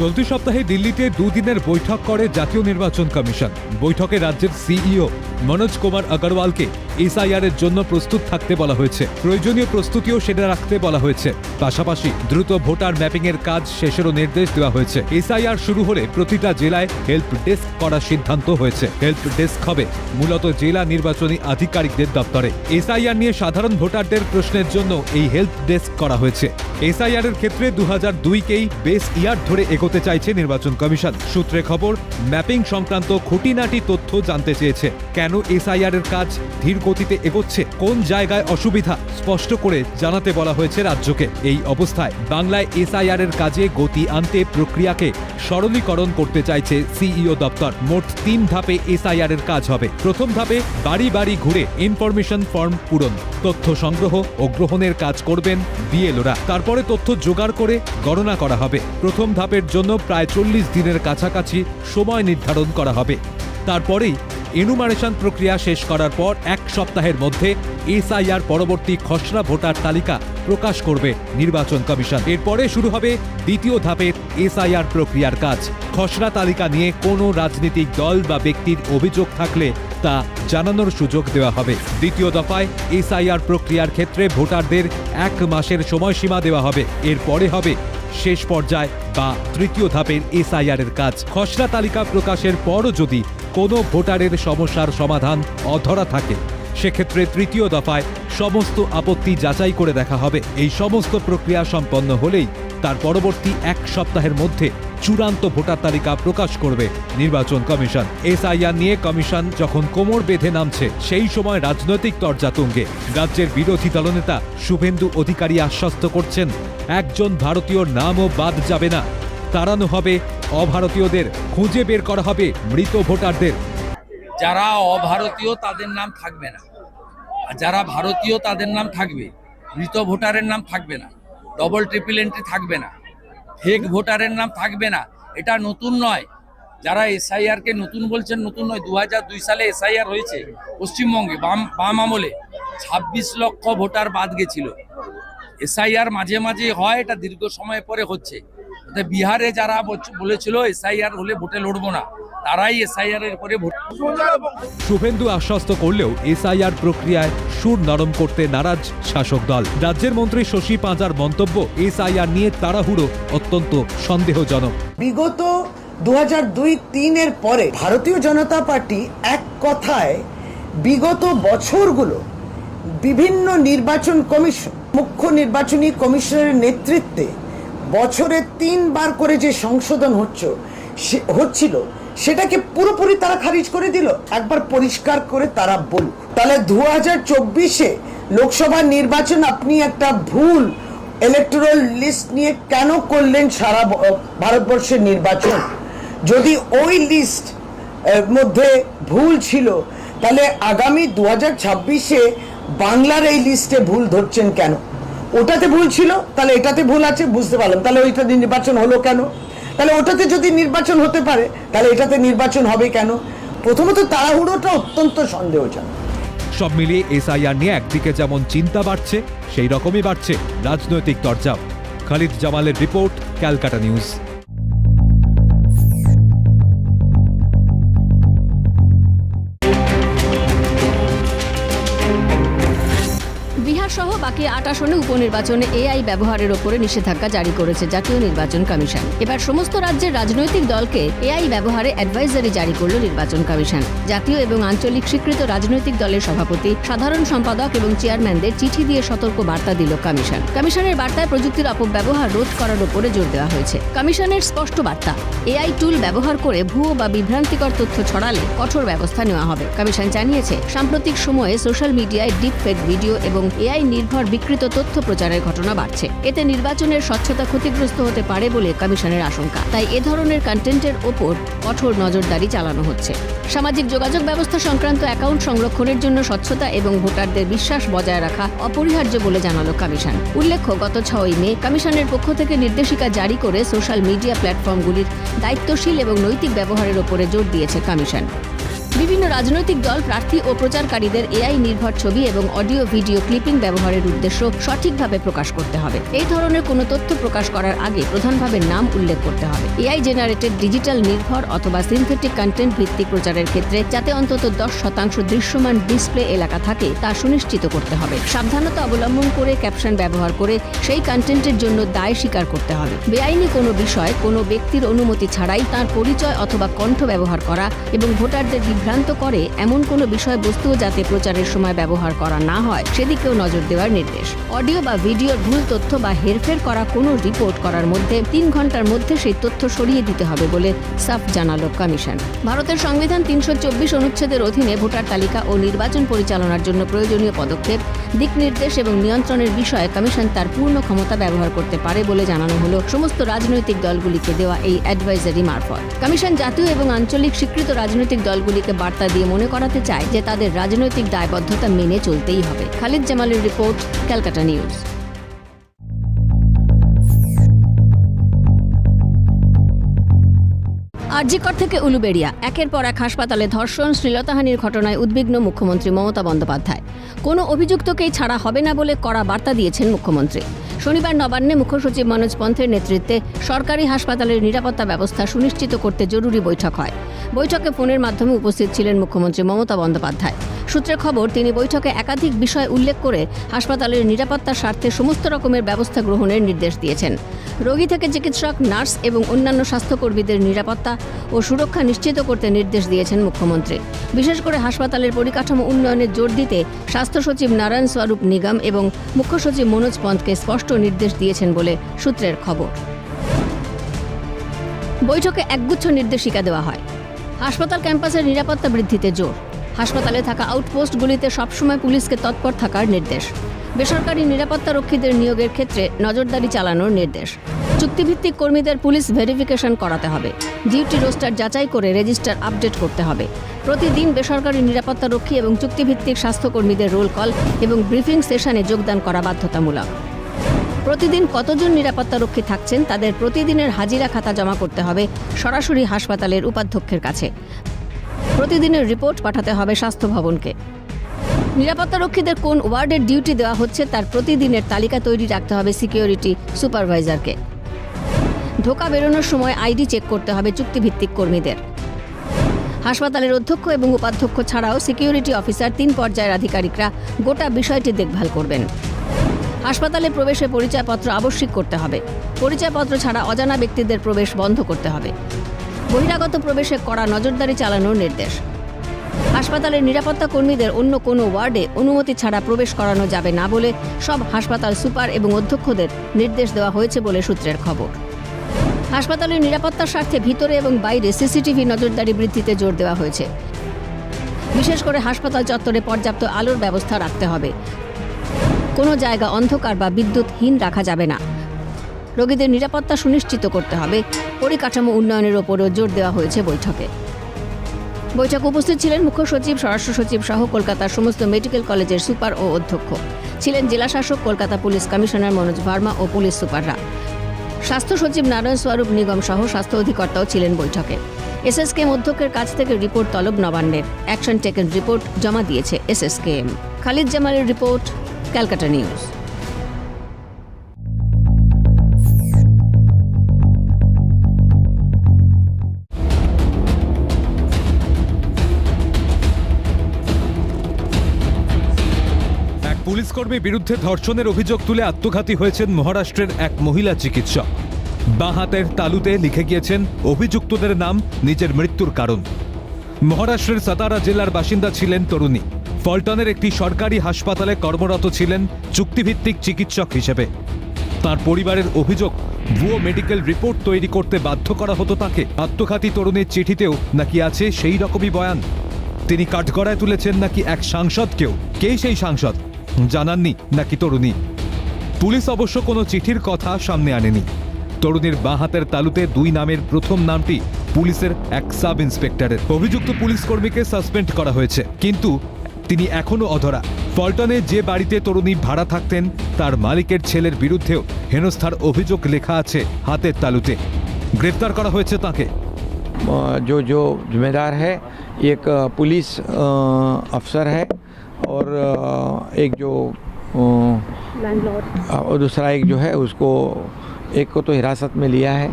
চলতি সপ্তাহে দিল্লিতে দুদিনের বৈঠক করে জাতীয় নির্বাচন কমিশন। বৈঠকে রাজ্যের সিইও মনোজ কুমার আগরওয়ালকে এসআইআর এর জন্য প্রস্তুত থাকতে বলা হয়েছে। প্রয়োজনীয় প্রস্তুতিও সেটা রাখতে বলা হয়েছে। পাশাপাশি দ্রুত ভোটার ম্যাপিং এর কাজ শেষেরও নির্দেশ দেওয়া হয়েছে। এসআইআর শুরু হলে প্রতিটা জেলায় হেল্প ডেস্ক করার সিদ্ধান্ত হয়েছে। হেল্প ডেস্ক হবে মূলত জেলা নির্বাচনী আধিকারিকদের দপ্তরে। এসআইআর নিয়ে সাধারণ ভোটারদের প্রশ্নের জন্য এই হেল্প ডেস্ক করা হয়েছে। এসআইআর এর ক্ষেত্রে দু দুইকেই বেস ইয়ার ধরে এগোতে চাইছে নির্বাচন কমিশন। সূত্রে খবর, ম্যাপিং সংক্রান্ত খুঁটিনাটি তথ্য জানতে চেয়েছে। কেন এসআইআর এর কাজ ধীর গতিতে এগোচ্ছে? কোন জায়গায় অসুবিধা? স্পষ্ট করে জানাতে বলা হয়েছে রাজ্যকে। এই অবস্থায় বাংলায় এসআইআর এর কাজে গতি আনতে প্রক্রিয়াকে সরলীকরণ করতে চাইছে সিইও দপ্তর। মোট তিন ধাপে এসআইআর এর কাজ হবে। প্রথম ধাপে বাড়ি বাড়ি ঘুরে ইনফরমেশন ফর্ম পূরণ। তথ্য সংগ্রহ ও গ্রহণের কাজ করবেন বিএলওরা। তারপরে তথ্য জোগাড় করে গণনা করা হবে। প্রথম ধাপের জন্য প্রায় চল্লিশ দিনের কাছাকাছি সময় নির্ধারণ করা হবে। তারপরেই এনুমারেশন প্রক্রিয়া শেষ করার পর এক সপ্তাহের মধ্যে এসআইআর পরবর্তী খসড়া ভোটার তালিকা প্রকাশ করবে নির্বাচন কমিশন। এরপরে শুরু হবে দ্বিতীয় ধাপের এসআইআর প্রক্রিয়ার কাজ। খসড়া তালিকা নিয়ে কোনো রাজনৈতিক দল বা ব্যক্তির অভিযোগ থাকলে তা জানানোর সুযোগ দেওয়া হবে। দ্বিতীয় দফায় এসআইআর প্রক্রিয়ার ক্ষেত্রে ভোটারদের এক মাসের সময়সীমা দেওয়া হবে। এরপরে হবে শেষ পর্যায় বা তৃতীয় ধাপের এসআইআরের কাজ। খসড়া তালিকা প্রকাশের পরও যদি কোনো ভোটারের সমস্যার সমাধান অধরা থাকে, সেক্ষেত্রে তৃতীয় দফায় সমস্ত আপত্তি যাচাই করে দেখা হবে। এই সমস্ত প্রক্রিয়া সম্পন্ন হলেই তার পরবর্তী এক সপ্তাহের মধ্যে চূড়ান্ত ভোটার তালিকা প্রকাশ করবে নির্বাচন কমিশন। এসআইআর নিয়ে কমিশন যখন কোমর বেঁধে নামছে, সেই সময় রাজনৈতিক তরজা তুঙ্গে। রাজ্যের বিরোধী দলনেতা শুভেন্দু অধিকারী আশ্বস্ত করছেন, একজন ভারতীয় নামও বাদ যাবে না। তাড়ানো হবে অভারতীয়দের, খুঁজে বের করা হবে মৃত ভোটারদের। যারা অভারতীয় তাদের নাম থাকবে না। যারা ভারতীয় তাদের নাম থাকবে, মৃত ভোটারের নাম থাকবে না। ডবল ট্রিপল এন্ট্রি থাকবে না। ফেক ভোটারের নাম থাকবে না। এটা নতুন নয়। যারা এসআইআরকে নতুন বলছেন, নতুন নয়। দু দুই সালে এসআইআর হয়েছে পশ্চিমবঙ্গে, বাম বাম আমলে। ছাব্বিশ লক্ষ ভোটার বাদ গেছিল। এসআইআর মাঝে মাঝে হয়, এটা দীর্ঘ সময় পরে হচ্ছে। বিহারে যারা বলছ- বলেছিল এসআইআর হলে ভোটে লড়বো না। তারাই এসআইআর এর পরে ভোট শুভেন্দু আশ্বস্ত করলেও এসআইআর প্রক্রিয়ায় সুর নরম করতে নারাজ শাসক দল। রাজ্যের মন্ত্রী শশী পাঁজার মন্তব্য এসআইআর নিয়ে তাড়াহুড়ো অত্যন্ত সন্দেহজনক। বিগত দু হাজার দুই তিনের পরে ভারতীয় জনতা পার্টি এক কথায় বিগত বছরগুলো বিভিন্ন নির্বাচন কমিশন মুখ্য নির্বাচনী কমিশনের নেতৃত্বে বছরে তিনবার করে যে সংশোধন হচ্ছে সে- হচ্ছিল সেটাকে পুরোপুরি তারা খারিজ করে দিল। একবার পরিষ্কার করে তারা বলুক। তাহলে দু হাজার চব্বিশে লোকসভা নির্বাচন আপনি একটা ভুল ইলেকটোরাল লিস্ট নিয়ে কেন করলেন সারা ভারতবর্ষের নির্বাচন? যদি ওই লিস্ট মধ্যে ভুল ছিল, তাহলে আগামী দু হাজার ছাব্বিশে বাংলার এই লিস্টে ভুল ধরছেন কেন? ওটাতে ভুল ছিল, তাহলে এটাতে ভুল আছে, বুঝতে পারলাম। তাহলে ওইটা নির্বাচন হলো কেন? তাহলে ওটাতে যদি নির্বাচন হতে পারে, তাহলে এটাতে নির্বাচন হবে কেন? প্রথমত তাড়াহুড়োটা অত্যন্ত সন্দেহজনক। সব মিলিয়ে এসআইআর নিয়ে একদিকে যেমন চিন্তা বাড়ছে, সেই রকমই বাড়ছে রাজনৈতিক দরজাও খালিদ জামালের রিপোর্ট, ক্যালকাটা নিউজ। বাকি আট আসনে উপনির্বাচনে এআই ব্যবহারের ওপরে নিষেধাজ্ঞা জারি করেছে জাতীয় নির্বাচন কমিশন। এবার সমস্ত রাজ্যের রাজনৈতিক দলকে এআই ব্যবহারে অ্যাডভাইজারি জারি করল নির্বাচন কমিশন। জাতীয় এবং আঞ্চলিক স্বীকৃত রাজনৈতিক দলের সভাপতি, সাধারণ সম্পাদক এবং চেয়ারম্যানদের চিঠি দিয়ে সতর্ক বার্তা দিল কমিশন। কমিশনের বার্তায় প্রযুক্তির অপব্যবহার রোধ করার ওপরে জোর দেওয়া হয়েছে। কমিশনের স্পষ্ট বার্তা, এআই টুল ব্যবহার করে ভুয়ো বা বিভ্রান্তিকর তথ্য ছড়ালে কঠোর ব্যবস্থা নেওয়া হবে। কমিশন জানিয়েছে, সাম্প্রতিক সময়ে সোশ্যাল মিডিয়ায় ডিপ ফেক ভিডিও এবং এআই নির্ভর বিকৃত তথ্য প্রচারের ঘটনা বাড়ছে। এতে নির্বাচনের স্বচ্ছতা ক্ষতিগ্রস্ত হতে পারে বলে কমিশনের আশঙ্কা। তাই এ ধরনের কন্টেন্টের ওপর কঠোর নজরদারি চালানো হচ্ছে। সামাজিক যোগাযোগ ব্যবস্থা সংক্রান্ত অ্যাকাউন্ট সংরক্ষণের জন্য স্বচ্ছতা এবং ভোটারদের বিশ্বাস বজায় রাখা অপরিহার্য বলে জানালো কমিশন। উল্লেখ্য, গত ছয়ই মে কমিশনের পক্ষ থেকে নির্দেশিকা জারি করে সোশ্যাল মিডিয়া প্ল্যাটফর্মগুলির দায়িত্বশীল এবং নৈতিক ব্যবহারের ওপরে জোর দিয়েছে কমিশন। বিভিন্ন রাজনৈতিক দল, প্রার্থী ও প্রচারকারীদের এআই নির্ভর ছবি এবং অডিও ভিডিও ক্লিপিং ব্যবহারের উদ্দেশ্য সঠিকভাবে প্রকাশ করতে হবে। এই ধরনের কোনো তথ্য প্রকাশ করার আগে প্রধানভাবে নাম উল্লেখ করতে হবে। এআই জেনারেটেড ডিজিটাল নির্ভর অথবা সিনথেটিক কন্টেন্ট ভিত্তিক প্রচারের ক্ষেত্রে যাতে অন্তত দশ শতাংশ দৃশ্যমান ডিসপ্লে এলাকা থাকে, তা সুনিশ্চিত করতে হবে। সাবধানতা অবলম্বন করে ক্যাপশন ব্যবহার করে সেই কন্টেন্টের জন্য দায় স্বীকার করতে হবে। বেআইনি কোনো বিষয় কোনো ব্যক্তির অনুমতি ছাড়াই তার পরিচয় অথবা কণ্ঠ ব্যবহার করা এবং ভোটারদের বিভ্রান্ত করে এমন কোনো বিষয়বস্তুও যাতে প্রচারের সময় ব্যবহার করা না হয়, সেদিকেও নজর দেওয়ার নির্দেশ। অডিও বা ভিডিওর ভুল তথ্য বা হেরফের করা কোনো রিপোর্ট করার মধ্যে তিন ঘণ্টার মধ্যে সেই তথ্য সরিয়ে দিতে হবে বলে সাফ জানালো কমিশন। ভারতের সংবিধান তিনশো চব্বিশ অনুচ্ছেদের অধীনে ভোটার তালিকা ও নির্বাচন পরিচালনার জন্য প্রয়োজনীয় পদক্ষেপ, দিক নির্দেশ এবং নিয়ন্ত্রণের বিষয়ে কমিশন তার পূর্ণ ক্ষমতা ব্যবহার করতে পারে বলে জানানো হলো সমস্ত রাজনৈতিক দলগুলিকে দেওয়া এই অ্যাডভাইজারি মারফত। কমিশন জাতীয় এবং আঞ্চলিক স্বীকৃত রাজনৈতিক দলগুলিকে বার্তা দিয়ে মনে করাতে চায় যে তাদের রাজনৈতিক দায়বদ্ধতা মেনে চলতেই হবে। খালিদ জামালের রিপোর্ট, ক্যালকাটা নিউজ। আরজিকর থেকে উলুবেড়িয়া। একের পর এক হাসপাতালে ধর্ষণ, শ্লীলতাহানির ঘটনায় উদ্বিগ্ন মুখ্যমন্ত্রী মমতা বন্দ্যোপাধ্যায়। কোনো অভিযুক্তকেই ছাড়া হবে না বলে কড়া বার্তা দিয়েছেন মুখ্যমন্ত্রী। শনিবার নবান্নে মুখ্যসচিব মনোজ পন্থের নেতৃত্বে সরকারি হাসপাতালের নিরাপত্তা ব্যবস্থা সুনিশ্চিত করতে জরুরি বৈঠক হয়। বৈঠকে ফোনের মাধ্যমে উপস্থিত ছিলেন মুখ্যমন্ত্রী মমতা বন্দ্যোপাধ্যায়। সূত্রের খবর, তিনি বৈঠকে একাধিক বিষয় উল্লেখ করে হাসপাতালের নিরাপত্তার স্বার্থে সমস্ত রকমের ব্যবস্থা গ্রহণের নির্দেশ দিয়েছেন। রোগী থেকে চিকিৎসক, নার্স এবং অন্যান্য স্বাস্থ্যকর্মীদের নিরাপত্তা ও সুরক্ষা নিশ্চিত করতে নির্দেশ দিয়েছেন মুখ্যমন্ত্রী। বিশেষ করে হাসপাতালের পরিকাঠামো উন্নয়নে জোর দিতে স্বাস্থ্য সচিব নারায়ণ স্বরূপ নিগম এবং মুখ্য সচিব মনোজ পন্তকে স্পষ্ট নির্দেশ দিয়েছেন বলে সূত্রের খবর। বৈঠকে একগুচ্ছ নির্দেশিকা দেওয়া হয়। হাসপাতাল ক্যাম্পাসের নিরাপত্তা বৃদ্ধিতে জোর। হাসপাতালে থাকা আউটপোস্টগুলিতে সবসময় পুলিশকে তৎপর থাকার নির্দেশ। বেসরকারি নিরাপত্তা রক্ষীদের নিয়োগের ক্ষেত্রে নজরদারি চালানোর নির্দেশ। চুক্তিভিত্তিক কর্মীদের পুলিশ ভেরিফিকেশন করাতে হবে। ডিউটি রোস্টার যাচাই করে রেজিস্টার আপডেট করতে হবে। প্রতিদিন বেসরকারি নিরাপত্তা রক্ষী এবং চুক্তিভিত্তিক স্বাস্থ্যকর্মীদের রোল কল এবং ব্রিফিং সেশনে যোগদান করা বাধ্যতামূলক। প্রতিদিন কতজন নিরাপত্তা রক্ষী থাকছেন তাদের প্রতিদিনের হাজিরা খাতা জমা করতে হবে সরাসরি হাসপাতালের উপাধ্যক্ষের কাছে। প্রতিদিনের রিপোর্ট পাঠাতে হবে স্বাস্থ্য ভবনকে। নিরাপত্তারক্ষীদের কোন ওয়ার্ডের ডিউটি দেওয়া হচ্ছে তার প্রতিদিনের তালিকা তৈরি রাখতে হবে সিকিউরিটি সুপারভাইজারকে। ঢোকা বেরোনোর সময় আইডি চেক করতে হবে চুক্তিভিত্তিক কর্মীদের। হাসপাতালের অধ্যক্ষ এবং উপাধ্যক্ষ ছাড়াও সিকিউরিটি অফিসার তিন পর্যায়ের আধিকারিকরা গোটা বিষয়টি দেখভাল করবেন। হাসপাতালে প্রবেশে পরিচয়পত্র আবশ্যিক করতে হবে। পরিচয়পত্র ছাড়া অজানা ব্যক্তিদের প্রবেশ বন্ধ করতে হবে। বহিরাগত প্রবেশে কড়া নজরদারি চালানোর নির্দেশ। হাসপাতালের নিরাপত্তা কর্মীদের অন্য কোনো ওয়ার্ডে অনুমতি ছাড়া প্রবেশ করানো যাবে না বলে সব হাসপাতাল সুপার এবং অধ্যক্ষদের নির্দেশ দেওয়া হয়েছে বলে সূত্রের খবর। হাসপাতালের নিরাপত্তার স্বার্থে ভিতরে এবং বাইরে সিসিটিভি নজরদারি বৃদ্ধিতে জোর দেওয়া হয়েছে। বিশেষ করে হাসপাতাল চত্বরে পর্যাপ্ত আলোর ব্যবস্থা রাখতে হবে। কোনো জায়গা অন্ধকার বা বিদ্যুৎহীন রাখা যাবে না। রোগীদের নিরাপত্তা সুনিশ্চিত করতে হবে। পরিকাঠামো উন্নয়নের ওপরও জোর দেওয়া হয়েছে বৈঠকে। বৈঠকে উপস্থিত ছিলেন মুখ্য সচিব, স্বরাষ্ট্র সচিব সহ কলকাতার সমস্ত মেডিকেল কলেজের সুপার ও অধ্যক্ষ। ছিলেন জেলাশাসক কলকাতা পুলিশ কমিশনার মনোজ ভার্মা ও পুলিশ সুপাররা। স্বাস্থ্য সচিব নারায়ণ স্বরূপ নিগম সহ স্বাস্থ্য অধিকর্তাও ছিলেন বৈঠকে। এসএসকেএম অধ্যক্ষের কাছ থেকে রিপোর্ট তলব নবান্নের। অ্যাকশন টেকেন রিপোর্ট জমা দিয়েছে এসএসকেএম। খালিদ জামালের রিপোর্ট, ক্যালকাটা নিউজ। এক পুলিশ কর্মীর বিরুদ্ধে ধর্ষণের অভিযোগ তুলে আত্মঘাতী হয়েছেন মহারাষ্ট্রের এক মহিলা চিকিৎসক। বাঁ হাতের তালুতে লিখে গিয়েছেন, অভিযুক্তদের নাম, নিজের মৃত্যুর কারণ। মহারাষ্ট্রের সাতারা জেলার বাসিন্দা ছিলেন তরুণী। ফলটনের একটি সরকারি হাসপাতালে কর্মরত ছিলেন চুক্তিভিত্তিক চিকিৎসক হিসেবে। তার পরিবারের অভিযোগ, ভুয়ো মেডিকেল রিপোর্ট তৈরি করতে বাধ্য করা হতো তাকে। আত্মঘাতী তরুণীর চিঠিতেও নাকি আছে সেই রকমই বয়ান। তিনি কাঠগড়ায় তুলেছেন নাকি এক সাংসদকেও কে সেই সাংসদ? জানাননি নাকি তরুণী পুলিশ অবশ্য কোনো চিঠির কথা সামনে আনেনি তরুণীর বাঁ হাতের তালুতে দুই নামের প্রথম নামটি পুলিশের এক সাব ইন্সপেক্টরের অভিযুক্ত পুলিশ কর্মীকে সাসপেন্ড করা হয়েছে কিন্তু তিনি এখনও অধরা ফলটনে যে বাড়িতে তরুণী ভাড়া থাকতেন তার মালিকের ছেলের বিরুদ্ধেও হেনস্থার অভিযোগ লেখা আছে হাতের তালুতে গ্রেফতার করা হয়েছে তাকে अ, जो जो जिम्मेदार है एक अ, पुलिस अ, अफसर है और अ, एक जो अ, और दूसरा एक जो है उसको एक को तो हिरासत में लिया है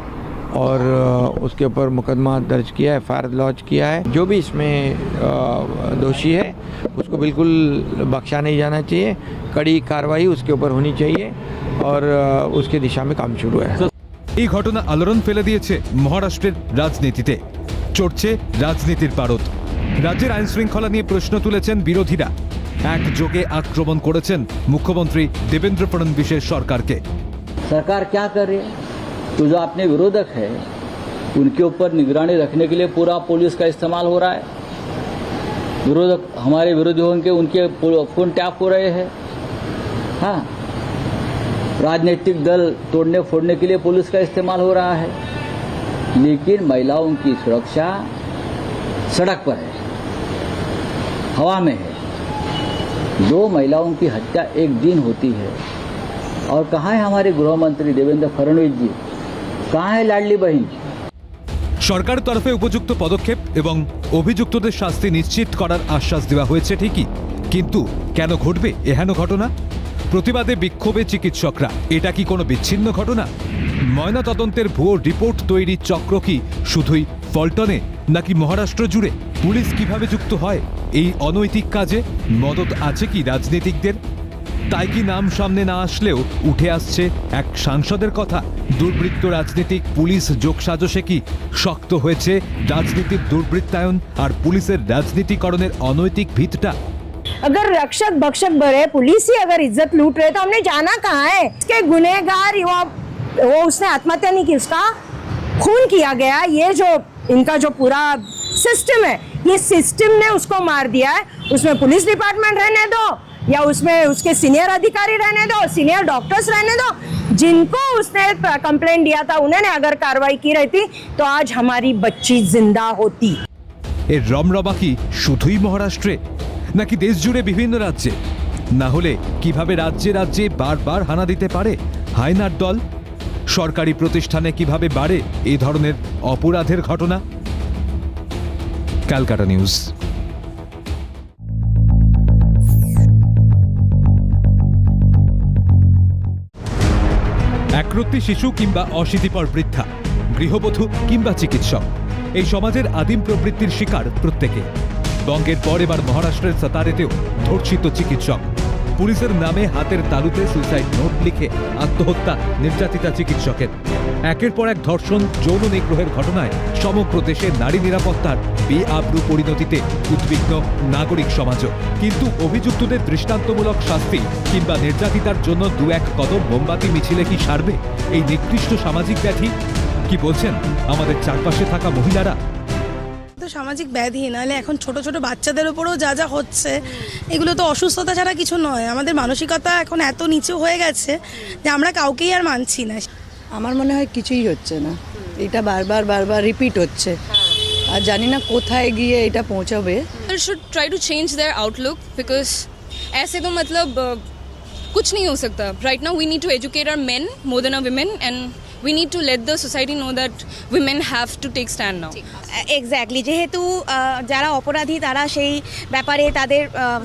और अ, उसके ऊपर मुकदमा दर्ज किया है फायर लॉन्च किया है जो भी इसमें अ, दोषी है उसको बिल्कुल बख्शा नहीं जाना चाहिए कड़ी कार्रवाई उसके ऊपर होनी चाहिए और अ, उसके दिशा में काम शुरू है এই ঘটনা আলোড়ন ফেলে দিয়েছে মহারাষ্ট্রের রাজনীতিতে চড়ছে রাজনীতির পারদ রাজ্যের আইন শৃঙ্খলা নিয়ে প্রশ্ন তুলেছেন বিরোধীরা একযোগে আক্রমণ করেছেন মুখ্যমন্ত্রী দেবেন্দ্র ফডণবীশের সরকারকে सरकार क्या कर रही है तो जो अपने विरोधक है उनके ऊपर निगरानी रखने के लिए पूरा पुलिस का इस्तेमाल हो रहा है विरोधक हमारे विरोधी होंगे उनके पो- फोन टैप हो रहे हैं हाँ राजनीतिक दल तोड़ने फोड़ने के लिए पुलिस का इस्तेमाल हो रहा है लेकिन महिलाओं की सुरक्षा सड़क पर है हवा में है दो महिलाओं की हत्या एक दिन होती है और कहाँ है हमारे गृह मंत्री देवेंद्र फडणवीस जी कहाँ है लाडली बहन সরকার তরফে উপযুক্ত পদক্ষেপ এবং অভিযুক্তদের শাস্তি নিশ্চিত করার আশ্বাস দেওয়া হয়েছে ঠিকই কিন্তু কেন ঘটবে এহেন ঘটনা প্রতিবাদে বিক্ষোভে চিকিৎসকরা এটা কি কোনো বিচ্ছিন্ন ঘটনা ময়না তদন্তের ভুয়ো রিপোর্ট তৈরির চক্র কি শুধুই ফলটনে নাকি মহারাষ্ট্র জুড়ে পুলিশ কিভাবে যুক্ত হয় এই অনৈতিক কাজে মদত আছে কি রাজনীতিকদের তাই কি নাম সামনে না আসলেও উঠে আসছে এক সাংসদের কথা দুর্বৃত্ত রাজনীতিক পুলিশ যোগসাজশে কি শক্ত হয়েছে রাজনীতির দুর্বৃত্তায়ন আর পুলিশের রাজনীতিকরণের অনৈতিক ভিতটা अगर रक्षक भक्षक भरे पुलिस ही अगर इज्जत लूट रहे तो हमने जाना कहाँ है इसके गुनेगार वो वो उसने आत्महत्या नहीं की उसका खून किया गया ये जो इनका जो पूरा सिस्टम है ये सिस्टम ने उसको मार दिया है उसमें पुलिस डिपार्टमेंट रहने दो या उसमें उसके सीनियर अधिकारी रहने दो सीनियर डॉक्टर्स रहने दो जिनको उसने कंप्लेंट दिया था उन्होंने अगर कार्रवाई की रहती तो आज हमारी बच्ची जिंदा होती এর রমরমা কি শুধুই মহারাষ্ট্রে নাকি দেশ জুড়ে বিভিন্ন রাজ্যে না হলে কিভাবে রাজ্যে রাজ্যে বারবার হানা দিতে পারে হায়নার দল সরকারি প্রতিষ্ঠানে কিভাবে বাড়ে এই ধরনের অপরাধের ঘটনা ক্যালকাটা নিউজ একরত্তি শিশু কিংবা অশীতিপর বৃদ্ধা, গৃহবধূ কিংবা চিকিৎসক, এই সমাজের আদিম প্রবৃত্তির শিকার প্রত্যেকে। বঙ্গের পর এবার মহারাষ্ট্রের সাতারেতেও ধর্ষিত চিকিৎসক। পুলিশের নামে হাতের তালুতে সুইসাইড নোট লিখে আত্মহত্যা নির্যাতিতা চিকিৎসকের। একের পর এক ধর্ষণ, যৌন নিগ্রহের ঘটনায় সমগ্র দেশে নারী নিরাপত্তার বেআব্রু পরিণতিতে উদ্বিগ্ন নাগরিক সমাজও। কিন্তু অভিযুক্তদের দৃষ্টান্তমূলক শাস্তি কিংবা নির্যাতিতার জন্য দু এক কদম মোমবাতি, মিছিলে কি সারবে? এই নিকৃষ্ট সামাজিক ব্যাধি? কি বলছেন? আমাদের চারপাশে থাকা মহিলারা তো সামাজিক ব্যাধি নাহলে এখন ছোট ছোট বাচ্চাদের উপরেও যা যা হচ্ছে এগুলো তো অসুস্থতা ছাড়া কিছু নয় আমাদের মানসিকতা এখন এত নিচু হয়ে গেছে যে আমরা কাউকেই আর মানছি না আমার মনে হয় কিছুই হচ্ছে না এটা বারবার বারবার রিপিট হচ্ছে আর জানি না कोथाए गए এটা পৌঁছাবে People should try to change their outlook because ऐसे तो मतलब uh, कुछ नहीं हो सकता right now we need to educate our men more than our women and we need to let the society know that women have to take stand now. Exactly যেহেতু যারা অপরাধী তারা সেই ব্যাপারে তাদের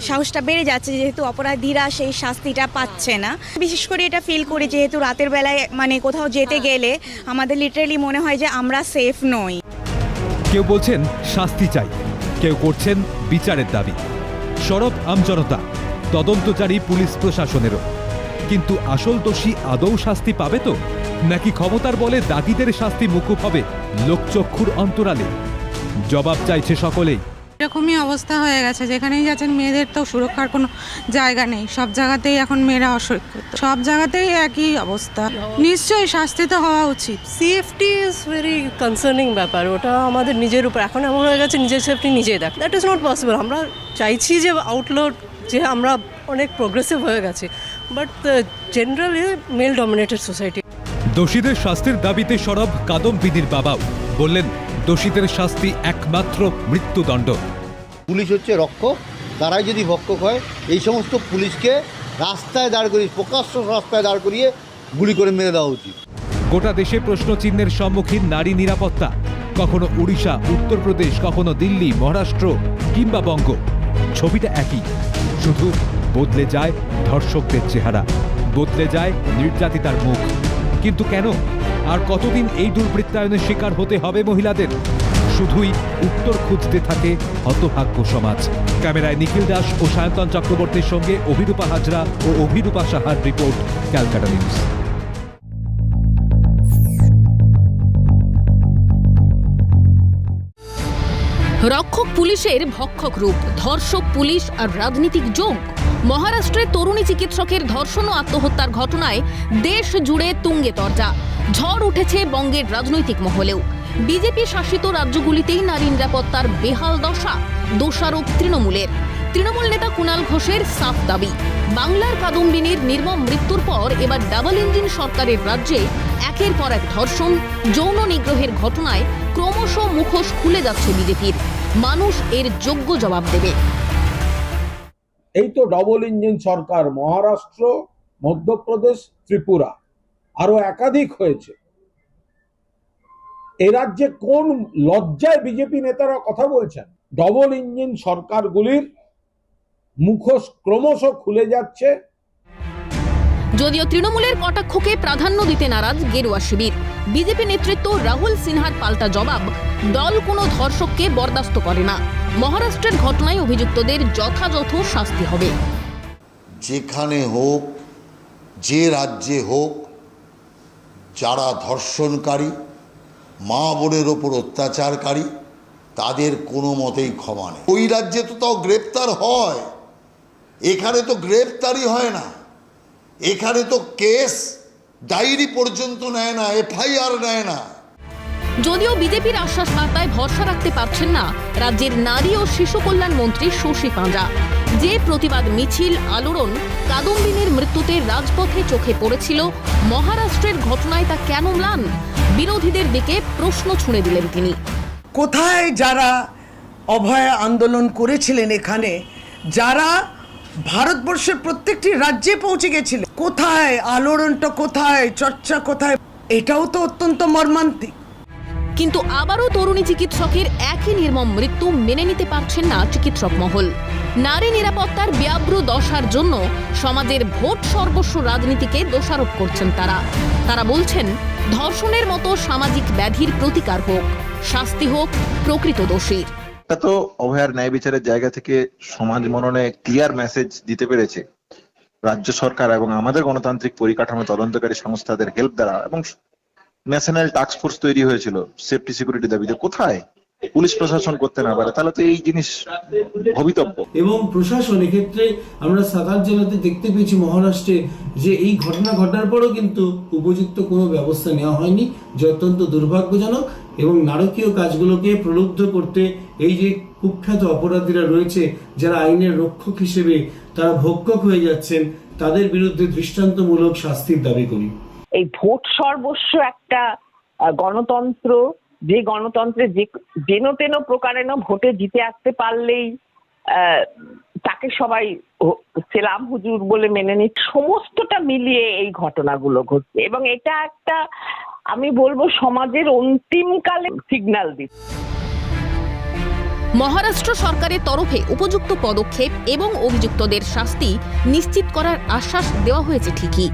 সাহসটা বেড়ে যাচ্ছে যেহেতু অপরাধীরা সেই শাস্তিটা পাচ্ছে না। বিশেষ করে এটা ফিল করি যেহেতু রাতের বেলায় মানে কোথাও যেতে গেলে আমাদের লিটারেলি মনে হয় যে আমরা সেফ নই। কেউ বলছেন শাস্তি চাই কেউ করছেন বিচারের দাবি। সরব আমজনতা তদন্তকারী পুলিশ প্রশাসনেরও। কিন্তু আসল দোষী আদৌ শাস্তি পাবে তো? নাকি ক্ষমতার বলে দাগিদের শাস্তি মুকুব হবে? লোকচক্ষুর অন্তরালে। জবাব চাইছে সকলেই। এরকমই অবস্থা হয়ে গেছে। যেখানেই যাচ্ছেন মেয়েদের তো সুরক্ষার কোনো জায়গা নেই। সব জায়গাতেই এখন মেয়েরা অসুরক্ষিত। সব জায়গাতেই একই অবস্থা। নিশ্চয়ই শাস্তি তো হওয়া উচিত। সেফটি ইজ ভেরি কনসার্নিং ব্যাপার। ওটা আমাদের নিজের উপর। এখন এমন হয়ে গেছে নিজের সেফটি নিজেই দেখ। দ্যাট ইজ নট পসিবল আমরা চাইছি যে আউটলোড যে আমরা অনেক প্রোগ্রেসিভ হয়ে গেছি। But generally male dominated society দোষীদের শাস্তির দাবিতে সরব কাদম্বিনীর বাবাও। বললেন দোষীদের শাস্তি একমাত্র মৃত্যুদণ্ড। পুলিশ হচ্ছে রক্ষক তারাই যদি ভক্ষক হয় এই সমস্ত পুলিশকে রাস্তায় দাঁড় করিয়ে প্রকাশ্য রাস্তায় দাঁড় করিয়ে গুলি করে মেরে দেওয়া উচিত। গোটা দেশে প্রশ্নচিহ্নের সম্মুখীন নারী নিরাপত্তা। কখনো উড়িষ্যা উত্তরপ্রদেশ কখনো দিল্লি মহারাষ্ট্র কিংবা বঙ্গ। ছবিটা একই। শুধু বদলে যায় ধর্ষকদের চেহারা বদলে যায় নির্যাতিতার মুখ। কিন্তু কেন? আর কতদিন এই দুর্বৃত্তায়নের শিকার হতে হবে মহিলাদের? শুধুই উত্তর খুঁজতে থাকে হতভাগ্য সমাজ। ক্যামেরায় নিখিল দাস ও সায়ন্তন চক্রবর্তীর সঙ্গে অভিরূপা হাজরা ও অভিরূপা সাহার রিপোর্ট, ক্যালকাটা নিউজ। রক্ষক পুলিশের ভক্ষক রূপ, ধর্ষক পুলিশ আর রাজনীতিক যোগ মহারাষ্ট্রের তরুণী চিকিৎসকের ধর্ষণ ও আত্মহত্যার ঘটনায় দেশ জুড়ে তুঙ্গে তর্জা। ঝড় উঠেছে বঙ্গের রাজনৈতিক মহলেও। বিজেপি শাসিত রাজ্যগুলিতেই নারী নিরাপত্তার বেহাল দশা, দোষারোপ তৃণমূলের। তৃণমূল নেতা কুণাল ঘোষের সাফ দাবি। বাংলার কাদম্বিনীর নির্মম মৃত্যুর পর এবার ডাবল ইঞ্জিন সরকারের রাজ্যে একের পর এক ধর্ষণ, যৌন নিগ্রহের ঘটনায় ক্রমশ মুখোশ খুলে যাচ্ছে বিজেপির। মানুষ এর যোগ্য জবাব দেবে। এই তো ডবল ইঞ্জিন সরকার, মহারাষ্ট্র, মধ্যপ্রদেশ, ত্রিপুরা। আরও একাধিক হয়েছে। এ রাজ্যে কোন লজ্জায় বিজেপি নেতারা কথা বলছেন? ডবল ইঞ্জিন সরকারগুলির মুখোশ ক্রমশ খুলে যাচ্ছে। যদিও তৃণমূলের কটাক্ষকে প্রাধান্য দিতে নারাজ গেরুয়া শিবির। বিজেপি নেতৃত্ব রাহুল সিনহার পাল্টা জবাব। দল কোনো ধর্ষককে বরদাস্ত করে না। মহারাষ্ট্রের ঘটনায় অভিযুক্তদের যথাযথ শাস্তি হবে। যেখানে হোক, যে রাজ্যে হোক, যারা ধর্ষণকারী, মা বোনের ওপর অত্যাচারকারী, তাদের কোনো মতেই ক্ষমা নেই। ওই রাজ্যে তো তাও গ্রেপ্তার হয়। এখানে তো গ্রেপ্তারই হয় না। এখানে তো কেস ডায়েরি পর্যন্ত নেয় না এফআইআর নেয় না। যদিও বিজেপির আশ্বাস বার্তায় ভরসা রাখতে পারছেন না রাজ্যের নারী ও শিশু কল্যাণ মন্ত্রী শশী পাঁজা। যে প্রতিবাদ মিছিল আলোড়ন কাদম্বিনীর মৃত্যুতে রাজপথে চোখে পড়েছিল মহারাষ্ট্রের ঘটনায় তা কেন ম্লান? বিরোধীদের দিকে প্রশ্ন ছুঁড়ে দিলেন তিনি। কোথায় যারা অভয় আন্দোলন করেছিলেন এখানে যারা ভারতবর্ষের প্রত্যেকটি রাজ্যে পৌঁছে গেছিলেন। কোথায়? আলোড়নটা কোথায়? চর্চা কোথায়? এটাও তো অত্যন্ত মর্মান্তিক। কিন্তু আবারও তরুণী চিকিৎসকের একই নির্মম মৃত্যু মেনে নিতে পারছেন না চিকিৎসক মহল। নারী নিরাপত্তার ব্যাব্র দশার জন্য সমাজের ভোট সর্বস্ব রাজনীতিকে দোষারোপ করছেন তারা। তারা বলছেন, ধর্ষণের মতো সামাজিক ব্যাধির প্রতিকার হোক, শাস্তি হোক, প্রকৃত দোষীর। এটা তো অভয়ার ন্যায় বিচারের জায়গা থেকে সমাজ মননে ক্লিয়ার মেসেজ দিতে পেরেছে। রাজ্য সরকার এবং আমাদের গণতান্ত্রিক পরিকাঠামো তদন্তকারী সংস্থাদের হেল্প দ্বারা এবং ন্যাশনাল টাস্ক ফোর্স তৈরি হয়েছিল সেফটি সিকিউরিটি দাবিতে। কোথায়? পুলিশ প্রশাসন করতে না পারে, তাহলে তো এই জিনিস ভবিতব্য। এবং প্রশাসন এক্ষেত্রে আমরা সাতার জেলাতে দেখতে পেয়েছি মহারাষ্ট্রে যে এই ঘটনা ঘটার পরও কিন্তু উপযুক্ত কোনো ব্যবস্থা নেওয়া হয়নি। যে অত্যন্ত দুর্ভাগ্যজনক এবং নারকীয় কাজগুলোকে প্রলুব্ধ করতে এই যে কুখ্যাত অপরাধীরা রয়েছে, যারা আইনের রক্ষক হিসেবে তারা ভক্ষক হয়ে যাচ্ছেন, তাদের বিরুদ্ধে দৃষ্টান্তমূলক শাস্তির দাবি করি। এই ভোট সর্বস্ব একটা গণতন্ত্র, যে গণতন্ত্রে যে, যেন তেন প্রকারেণ ভোটে জিতে আসতে পারলেই তাকে সবাই সেলাম হুজুর বলে মেনে নিচ্ছে সমস্তটা মিলিয়ে এই ঘটনাগুলো ঘটছে। এবং এটা একটা আমি বলব সমাজের অন্তিমকালে সিগন্যাল দিচ্ছে। মহারাষ্ট্র সরকারের তরফে উপযুক্ত পদক্ষেপ এবং অভিযুক্তদের শাস্তি নিশ্চিত করার আশ্বাস দেওয়া হয়েছে ঠিকই।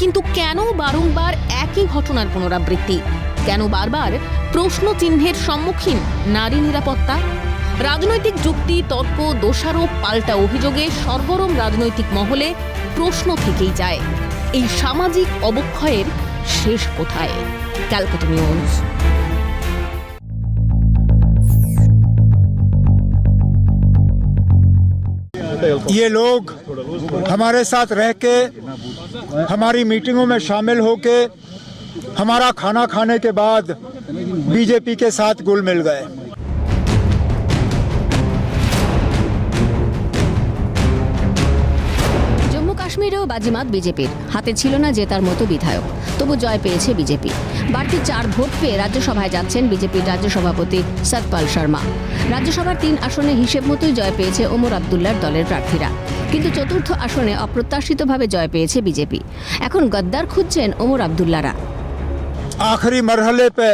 কিন্তু কেন বারংবার একই ঘটনার পুনরাবৃত্তি? কেন বারবার প্রশ্ন চিহ্নের সম্মুখীন নারী নিরাপত্তা? রাজনৈতিক যুক্তি, তর্ক, দোষারোপ পাল্টা অভিযোগে সর্বরম রাজনৈতিক মহলে প্রশ্ন থেকেই যায়। এই সামাজিক অবক্ষয়ের শেষ কোথায় ক্যালকাটা নিউজ ये लोग हमारे साथ रह के हमारी मीटिंगों में शामिल होके हमारा खाना खाने के बाद बीजेपी के साथ गुल मिल गए বাজিমাত বিজেপির হাতে ছিল না জেতার মতো বিধায়ক তবু জয় পেয়েছে বিজেপি বাড়তি চার ভোট পেয়ে রাজ্যসভায় যাচ্ছেন বিজেপির রাজ্য সভাপতি সতপাল শর্মা রাজ্যসভার তিন আসনে হিসেব মতোই জয় পেয়েছে ওমর আবদুল্লার দলের প্রার্থীরা কিন্তু চতুর্থ আসনে অপ্রত্যাশিতভাবে জয় পেয়েছে বিজেপি এখন গদ্দার খুঁজছেন ওমর আবদুল্লারা आखिरी मरहले पे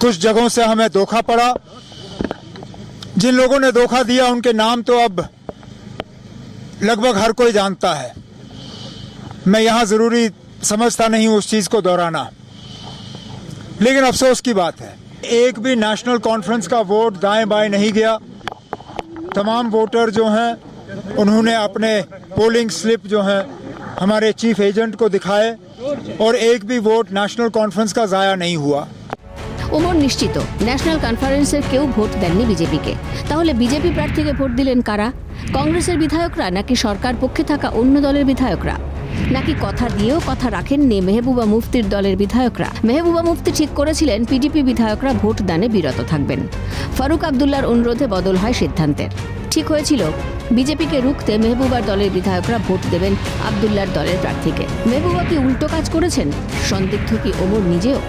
कुछ जगहों से हमें धोखा पड़ा जिन लोगों ने धोखा दिया उनके नाम तो अब लगभग हर कोई जानता है। मैं यहाँ ज़रूरी समझता नहीं उस चीज़ को दोहराना। लेकिन अफसोस की बात है। एक भी नेशनल कॉन्फ्रेंस का वोट दाएँ बाएँ नहीं गया। तमाम वोटर जो हैं, उन्होंने अपने पोलिंग स्लिप जो हैं, हमारे चीफ एजेंट को दिखाए और एक भी वोट नेशनल कॉन्फ्रेंस का ज़ाया नहीं हुआ। ওমর নিশ্চিত, ন্যাশনাল কনফারেন্সের কেউ ভোট দেননি বিজেপিকে। তাহলে বিজেপি প্রার্থীকে ভোট দিলেন কারা? কংগ্রেসের বিধায়করা নাকি সরকার পক্ষে থাকা অন্য দলের বিধায়করা? নাকি কথা দিয়েও কথা রাখেননি মেহবুবা মুফতির দলের বিধায়করা? মেহবুবা মুফতি ঠিক করেছিলেন, পিডিপি বিধায়করা ভোট দানে বিরত থাকবেন। ফারুক আবদুল্লার অনুরোধে বদল হয় সিদ্ধান্তের। ঠিক হয়েছিল, বিজেপিকে রুখতে মেহবুবার দলের বিধায়করা ভোট দেবেন আবদুল্লার দলের প্রার্থীকে। মেহবুবা কি উল্টো কাজ করেছেন? সন্দিগ্ধ কি ওমর নিজেও?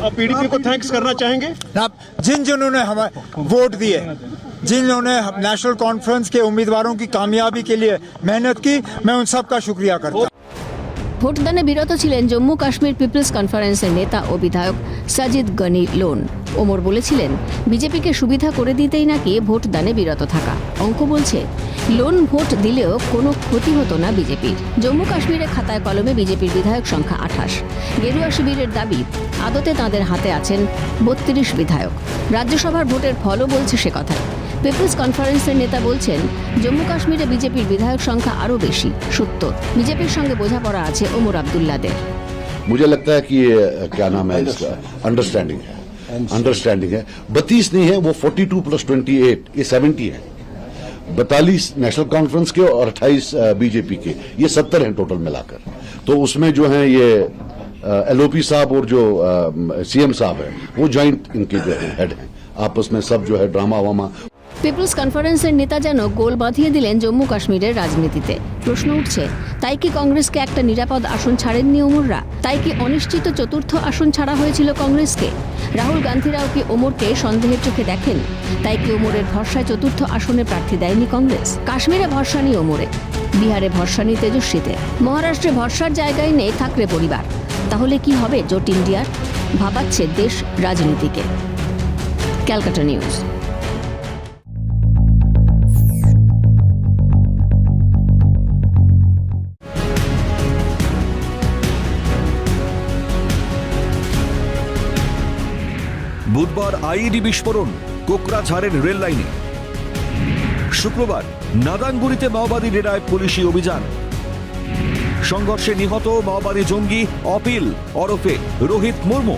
आप पीडीपी को थैंक्स करना चाहेंगे आप जिन जिन्होंने हमें वोट दिए जिन्होंने नेशनल कॉन्फ्रेंस के उम्मीदवारों की कामयाबी के लिए मेहनत की, मैं उन सब का शुक्रिया करता हूँ। ভোটদানে বিরত ছিলেন জম্মু কাশ্মীর পিপলস কনফারেন্সের নেতা ও বিধায়ক সাজিদ গনি লোন। ওমর বলেছিলেন, বিজেপিকে সুবিধা করে দিতেই নাকি ভোটদানে বিরত থাকা। অঙ্ক বলছে, লোন ভোট দিলেও কোনো ক্ষতি হতো না বিজেপির। জম্মু কাশ্মীরে খাতায় কলমে বিজেপির বিধায়ক সংখ্যা আঠাশ। গেরুয়া শিবিরের দাবি, আদতে তাঁদের হাতে আছেন বত্রিশ বিধায়ক। রাজ্যসভার ভোটের ফলও বলছে সে কথায় পিপলস কনফারেন্সের নেতা বলছেন জম্মু কাশ্মীরে বিজেপির বিধায়ক সংখ্যা আরও বেশি সত্তর বিজেপির সঙ্গে বোঝাপড়া আছে ওমর আবদুল্লাদের मुझे लगता है कि ये क्या नाम है इसका अंडरस्टैंडिंग है अंडरस्टैंडिंग है बत्तीस नहीं है वो forty two plus twenty eight ये सेवेंटी है बतालीस नेशनल कॉन्फ्रेंस के और अट्ठाईस बीजेपी के ये सत्तर हैं टोटल मिलाकर तो उसमें जो है ये एलओपी साहब और जो सीएम साहब है वो ज्वाइंट इनके जो है हेड हैं आपस में सब जो है ड्रामा वामा পিপলস কনফারেন্সের নেতা যেন গোল বাঁধিয়ে দিলেন জম্মু কাশ্মীরের রাজনীতিতে। প্রশ্ন উঠছে, তাই কি কংগ্রেসকে একটা নিরাপদ আসন ছাড়েননি ওমররা? তাই কি অনিশ্চিত চতুর্থ আসন ছাড়া হয়েছিল কংগ্রেসকে? রাহুল গান্ধীরাও কি ওমরকে সন্দেহের চোখে দেখেন? তাই কি ওমরের ভরসায় চতুর্থ আসনে প্রার্থী দেয়নি কংগ্রেস? কাশ্মীরে ভরসা নেই ওমরে। বিহারে ভরসা নেই তেজস্বীতে। মহারাষ্ট্রে ভরসার জায়গায় নেই থাকরে পরিবার। তাহলে কি হবে জোট ইন্ডিয়ার? ভাবাচ্ছে দেশ রাজনীতিকে। ক্যালকাটা নিউজ। বুধবার আইইডি বিস্ফোরণ কোকরাঝাড়ের রেল লাইনে। শুক্রবার নাদানগুড়িতে মাওবাদী ডেরায় পুলিশি অভিযান। সংঘর্ষে নিহত মাওবাদী জঙ্গি অপিল ওরফে রোহিত মুর্মু।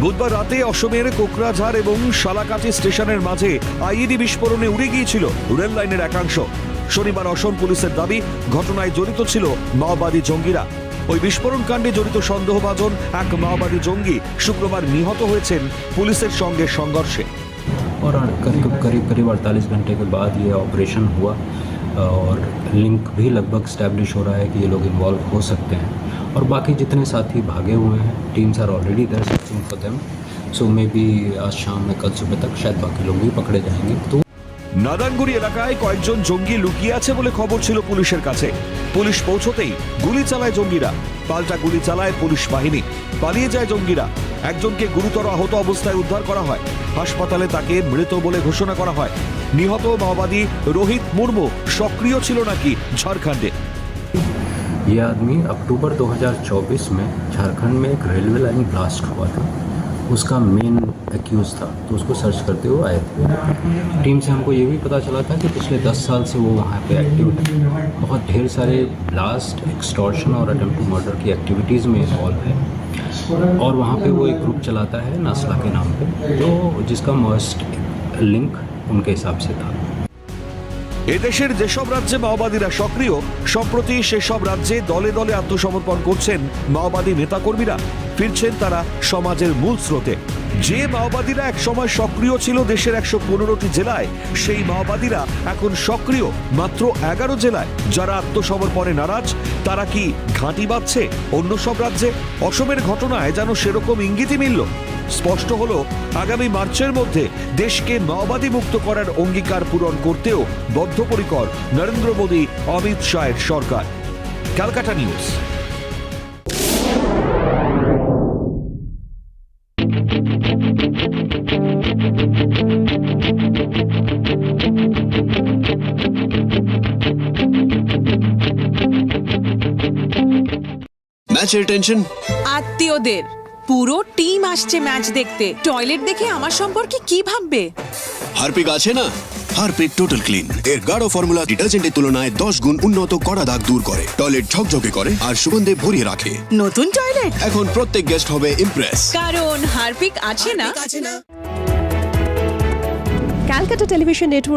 বুধবার রাতে অসমের কোকরাঝাড় এবং শালাকাটি স্টেশনের মাঝে আইইডি বিস্ফোরণে উড়ে গিয়েছিল রেল লাইনের একাংশ। শনিবার অসম পুলিশের দাবি, ঘটনায় জড়িত ছিল মাওবাদী জঙ্গিরা। ওই বিস্ফোরণ কাণ্ডে জড়িত সন্দেহভাজন এক মাওবাদী জঙ্গি শুক্রবার নিহত হয়েছেন পুলিশের সঙ্গে সংঘর্ষে और करीब करीब करीब अड़तालीस घंटे के बाद ये ऑपरेशन हुआ और लिंक भी लगभग स्टैब्लिश हो रहा है कि ये लोग इन्वॉल्व हो सकते हैं और बाकी जितने साथी भागे हुए हैं teams are already there searching for them so maybe आज शाम में कल सुबह तक शायद बाकी लोग भी पकड़े जाएंगे तो নাদানগুড়ি এলাকায় কয়েকজন জঙ্গি লুকিয়ে আছে বলে খবর ছিল পুলিশের কাছে পুলিশ পৌঁছতেই গুলি চালায় জঙ্গিরা পাল্টা গুলি চালায় পুলিশ বাহিনী পালিয়ে যায় জঙ্গিরা একজনকে গুরুতর আহত অবস্থায় উদ্ধার করা হয় হাসপাতালে তাকে মৃত বলে ঘোষণা করা হয় নিহত মাওবাদী রোহিত মুর্মু সক্রিয় ছিল নাকি ঝাড়খণ্ডে ये आदमी अक्टूबर 2024 में झारखंड में एक रेलवे लाइन ब्लास्ट हुआ था उसका मेन एक्यूज था। तो उसको सर्च करते हुए आए थे। टीम से हमको ये भी पता चला था कि पिछले 10 साल से वो वहाँ पे एक्टिव है। बहुत ढेर सारे ब्लास्ट एक्सटॉर्शन और अटेम्प्ट मर्डर की एक्टिविटीज़ में इन्वॉल्व है। और वहाँ पे वो एक ग्रुप चलाता है नासला के नाम पे तो जिसका मस्ट लिंक उनके हिसाब से था। এদেশের যেসব রাজ্যে মাওবাদীরা সক্রিয়, সম্প্রতি সেসব রাজ্যে দলে দলে আত্মসমর্পণ করছেন মাওবাদী নেতাকর্মীরা। ফিরছেন তারা সমাজের মূল স্রোতে। যে মাওবাদীরা একসময় সক্রিয় ছিল দেশের একশো পনেরোটি জেলায়, সেই মাওবাদীরা এখন সক্রিয় মাত্র এগারো জেলায়। যারা আত্মসমর্পণে নারাজ, তারা কি ঘাঁটি বাঁধছে অন্য সব রাজ্যে? অসমের ঘটনায় যেন সেরকম ইঙ্গিতই মিলল। স্পষ্ট হল আগামী মার্চের মধ্যে দেশকে মাওবাদী মুক্ত করার অঙ্গীকার পূরণ করতেও বদ্ধপরিকর নরেন্দ্র মোদী অমিত শাহের সরকার। Calcutta news. ম্যাচের টেনশন আত্মীয়দের। পুরো টিম আসছে ম্যাচ দেখতে। টয়লেট দেখে আমার সম্পর্কে কি ভাববে? হারপিক আছে না? হারপিক টোটাল ক্লিন এর গাঢ় ফর্মুলা ডিটারজেন্টের তুলনায় দশ গুণ উন্নত কড়া দাগ দূর করে। টয়লেট ঝকঝকে করে আর সুগন্ধে ভরিয়ে রাখে। নতুন টয়লেট? এখন প্রত্যেক গেস্ট হবে ইমপ্রেস কারণ হারপিক আছে না। Calcutta television network